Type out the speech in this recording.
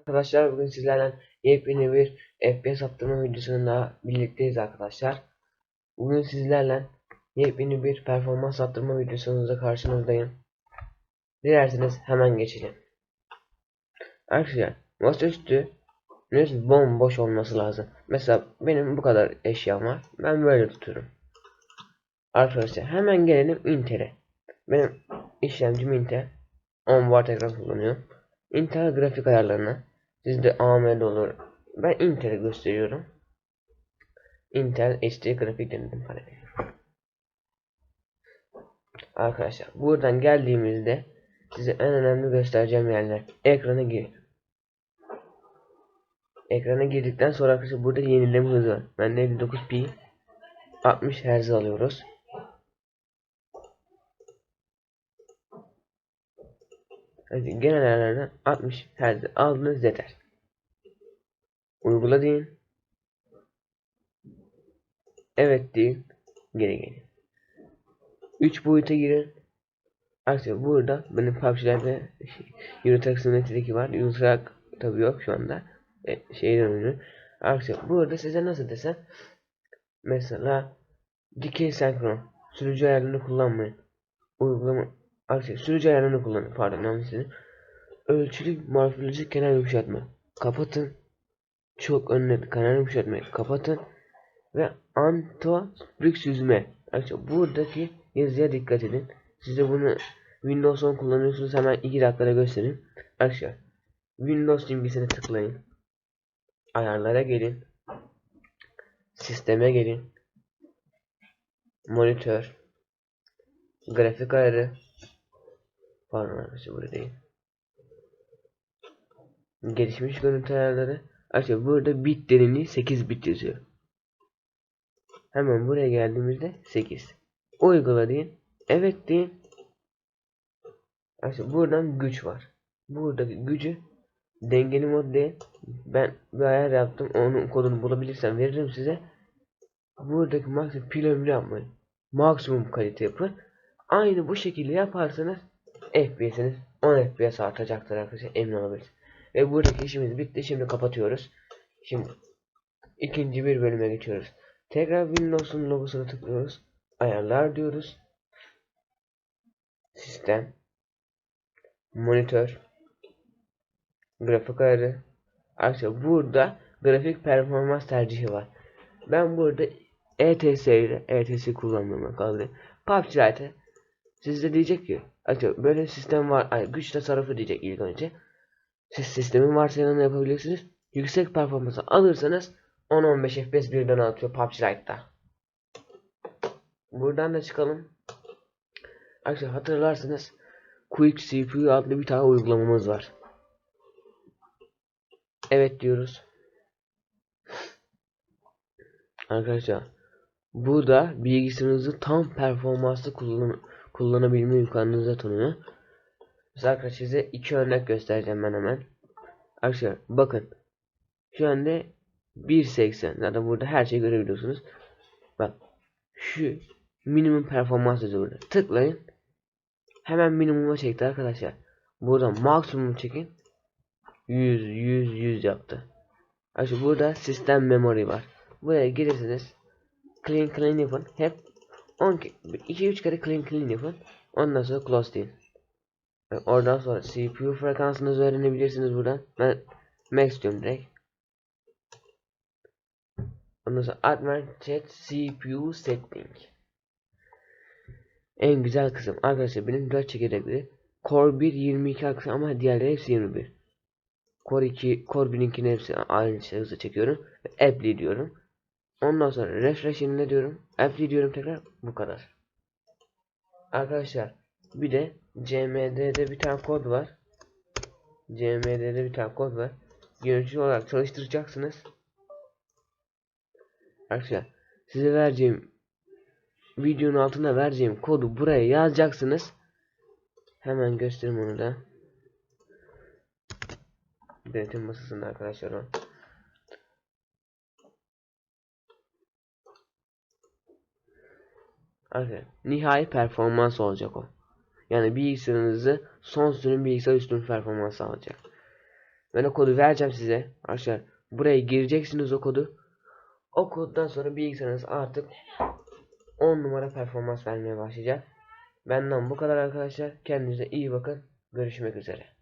Arkadaşlar bugün sizlerle yepyeni bir FPS attırma videosunda birlikteyiz arkadaşlar. Bugün sizlerle yepyeni bir performans attırma videosunda karşınızdayım. Dilerseniz hemen geçelim. Arkadaşlar masaüstü nüz bomboş olması lazım. Mesela benim bu kadar eşyam var. Ben böyle tutuyorum. Arkadaşlar hemen gelelim Intel'e. Benim işlemcim Intel. 10 watt ekran kullanıyorum. Intel grafik ayarlarına. Sizde AMD olur. Ben Intel'i gösteriyorum. Intel HD grafik denedim. Arkadaşlar buradan geldiğimizde size en önemli göstereceğim yerler. Ekrana gir. Ekrana girdikten sonra arkadaşlar burada yenileme hızı var. Bende 59p 60 Hz alıyoruz. Genel ayarlardan 60 Hz aldınız yeter. Uygula deyin. Evet deyin. Geri gelin. 3 boyuta girin. Arkadaşlar burada benim PUBG'lerde Eurotrack Simulator'daki var. Eurotrack tabi yok şu anda. E, şeyden ünlü. Arkadaşlar burada size nasıl desem mesela dikey senkron sürücü ayarlarını kullanmayın. Uygulama Arkadaşlar sürücü ayarlarını kullanın. Pardon yanlış dedim. Ölçülü morfolojik kenar yumuşatma. Kapatın. Çok önüne kenar yumuşatmayı kapatın. Ve anto brick süzme. Arkadaşlar buradaki yazıya dikkat edin. Size bunu Windows 10 kullanıyorsunuz hemen 2 dakikada göstereyim. Arkadaşlar Windows simgesine tıklayın. Ayarlara gelin. Sisteme gelin. Monitör. Grafik ayarı. Pardon arkadaşlar burada değil. Gelişmiş görüntü ayarları. Arkadaşlar burada bit derinliği 8 bit yazıyor. Hemen buraya geldiğimizde 8. Uygula deyin. Evet deyin. Arkadaşlar buradan güç var. Buradaki gücü dengeli mod diye ben bir ayar yaptım. Onun kodunu bulabilirsem veririm size. Buradaki maksimum pil ömrü yapmayın. Maksimum kalite yapın. Aynı bu şekilde yaparsanız FPS'iniz 10 FPS artacaktır arkadaşlar emin olabilirsiniz. Ve buradaki işimiz bitti. Şimdi kapatıyoruz. Şimdi ikinci bir bölüme geçiyoruz. Tekrar Windows'un logosuna tıklıyoruz. Ayarlar diyoruz. Sistem. Monitör. Grafik ayarı. Arkadaşlar burada grafik performans tercihi var. Ben burada ETS ile ETS kullanmıyorum kaldı. PUBG Lite sizde diyecek ki Arkadaşlar böyle sistem var. Ay, güç tasarrufu diyecek ilk önce. Siz sistemin varsayılanını yapabilirsiniz. Yüksek performansı alırsanız 10-15 FPS birden atıyor PUBG Lite'da. Buradan da çıkalım. Arkadaşlar hatırlarsınız Quick CPU adlı bir tane uygulamamız var. Evet diyoruz. Arkadaşlar bu da bilgisayarınızı tam performanslı kullan kullanabilme imkanınıza tanıyor. Mesela arkadaşlar size iki örnek göstereceğim ben hemen. Arkadaşlar bakın. Şu anda 1.80 zaten burada her şeyi görebiliyorsunuz. Bak şu minimum performans yazıyor burada. Tıklayın. Hemen minimuma çekti arkadaşlar. Burada maksimum çekin. 100 100 100 yaptı. Arkadaşlar burada sistem memory var. Buraya girirseniz clean clean yapın. Hep 10 2-3 kere clean clean yapın. Ondan sonra close deyin. Oradan sonra CPU frekansınızı öğrenebilirsiniz buradan. Ben max diyorum direkt. Ondan sonra advanced CPU setting. En güzel kısım. Arkadaşlar benim 4 çekirdekli. Core 1 22 aksı ama diğerleri hepsi 21. Core 2, Core 1'inkini hepsi aynı şey hızlı çekiyorum. Apply diyorum. Ondan sonra refresh ne diyorum. Apply diyorum tekrar. Bu kadar. Arkadaşlar bir de CMD'de bir tane kod var. CMD'de bir tane kod var. Yönetici olarak çalıştıracaksınız. Arkadaşlar size vereceğim videonun altına vereceğim kodu buraya yazacaksınız. Hemen göstereyim onu da. Denetim masasında arkadaşlar o. Arkadaşlar nihai performans olacak o. Yani bilgisayarınızı son sürüm bilgisayar üstün performans alacak. Ben o kodu vereceğim size. Arkadaşlar buraya gireceksiniz o kodu. O koddan sonra bilgisayarınız artık 10 numara performans vermeye başlayacak. Benden bu kadar arkadaşlar. Kendinize iyi bakın. Görüşmek üzere.